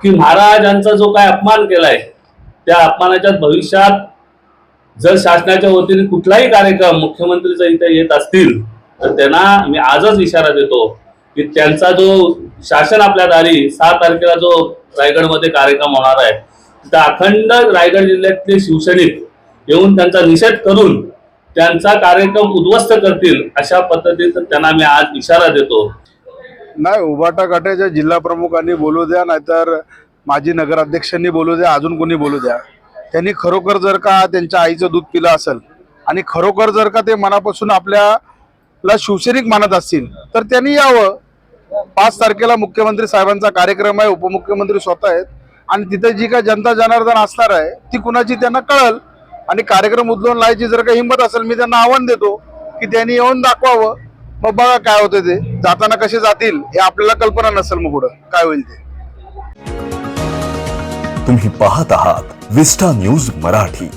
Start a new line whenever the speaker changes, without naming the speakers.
की महाराजांचा जो काय अपमान केलाय त्या अपमानाच्या भविष्यात जर शासनाच्या वतीने कुठलाही कार्यक्रम मुख्यमंत्रीचा इथे येत असतील तर त्यांना मी आजच इशारा देतो की त्यांचा जो शासन आपल्या दारी सहा तारखेला जो रायगडमध्ये कार्यक्रम होणार आहे तिथं अखंड रायगड जिल्ह्यातले शिवसैनिक येऊन त्यांचा निषेध करून त्यांचा कार्यक्रम उद्ध्वस्त करतील अशा पद्धतीचा त्यांना मी आज इशारा देतो.
नाही उभाटा गटाच्या जिल्हा प्रमुखांनी बोलू द्या नाहीतर माजी नगराध्यक्षांनी बोलू द्या अजून कोणी बोलू द्या. त्यांनी खरोखर जर का त्यांच्या आईचं दूध पिलं असेल आणि खरोखर जर का ते मनापासून आपल्याला शिवसैनिक मानत असतील तर त्यांनी यावं. पाच तारखेला मुख्यमंत्री साहेबांचा कार्यक्रम आहे उपमुख्यमंत्री स्वतः आहेत आणि तिथे जी काय जनता जनार्दन असणार आहे ती कुणाची त्यांना कळल. आणि कार्यक्रम उदलून लावायची जर का हिंमत असेल मी त्यांना आव्हान देतो की त्यांनी येऊन दाखवावं. मग बघा काय होतं ते. जाताना कसे जातील हे आपल्याला कल्पना नसेल मग पुढं. काय होईल ते.
तुम्ही पाहत आहात विस्टा न्यूज मराठी.